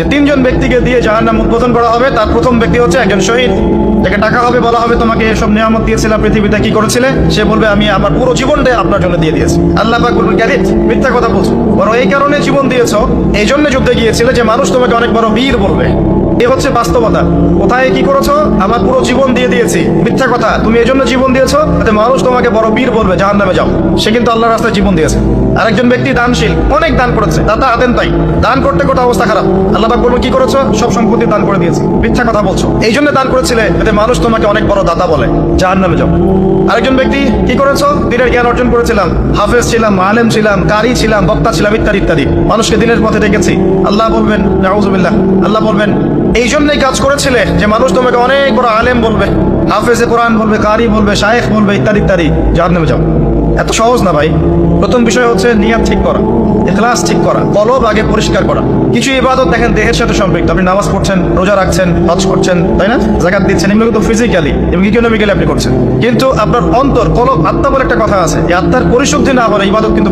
যে তিনজন ব্যক্তিকে দিয়ে জাহার নাম উদ্বোধন করা হবে, তার প্রথম ব্যক্তি হচ্ছে একজন শহীদ। যাকে টাকা হবে, বলা হবে, তোমাকে এসব নিয়ামত দিয়েছিলাম, পৃথিবীতে কি করেছিলে? সে বলবে, আমি আমার পুরো জীবনটাই আপনার জন্য দিয়ে দিয়েছি। আল্লাহ পাক বলবেন মিথ্যা কথা বলছো। বড় এই কারণে জীবন দিয়েছ, এই জন্য যুদ্ধে গিয়েছিলে যে মানুষ তোমাকে অনেক বড় বীর বলবে। এ হচ্ছে বাস্তবতা। কোথায় কি করেছ? আমার পুরো জীবন দিয়ে দিয়েছি। মিথ্যা কথা। তুমি এই জন্য জীবন দিয়েছ মানুষ তোমাকে বড় বীর বলবে। জাহান নামে যাও। সে কিন্তু আল্লাহর রাস্তায় জীবন দিয়েছে। আরেকজন ব্যক্তি দানশীল, অনেক দান করেছে দাতা আদেন তাই। দান করতে করতে অবস্থা খারাপ। আল্লাহ পাক বলব, কি করেছ? সব সম্পত্তি দান করে দিয়েছি। মিথ্যা কথা বলছো। এই জন্য দান করেছিলে যাতে মানুষ তোমাকে অনেক বড় দাতা বলে। জাহান নামে যাও। আরেকজন ব্যক্তি, কি করেছ? দিনের জ্ঞান অর্জন করেছিলাম। হাফেজ ছিলাম, আলেম ছিলাম কারি ছিলাম, বক্তা ছিলাম, ইত্যাদি ইত্যাদি। মানুষকে দিনের পথে ডেকেছি। আল্লাহ বলবেন, নাউজুবিল্লাহ। আল্লাহ বলবেন, এই জন্যই কাজ করেছিলে যে মানুষ তোমাকে অনেক বড় আলেম বলবে, হাফেজে কোরআন বলবে কারি বলবে, শায়েখ বলবে, ইত্যাদি ইত্যাদি। জাহান নামে যাও। এত সহজ না ভাই। প্রথম বিষয় হচ্ছে নিয়াত ঠিক করা, এখলাস ঠিক করা, কলব আগে পরিষ্কার করা। কিছু ইবাদত দেখেন দেহের সাথে সম্পৃক্ত। আপনি নামাজ পড়ছেন, রোজা রাখছেন, হজ করছেন, তাই না? জাকাত দিচ্ছেন, এগুলো কিন্তু ফিজিক্যালি এবং ইকোনমিক্যালি আপনি করছেন। কিন্তু আপনার অন্তর, কলব আত্মা বলে একটা কথা আছে এই আত্মার পরিশুদ্ধি না হলে ইবাদত কিন্তু।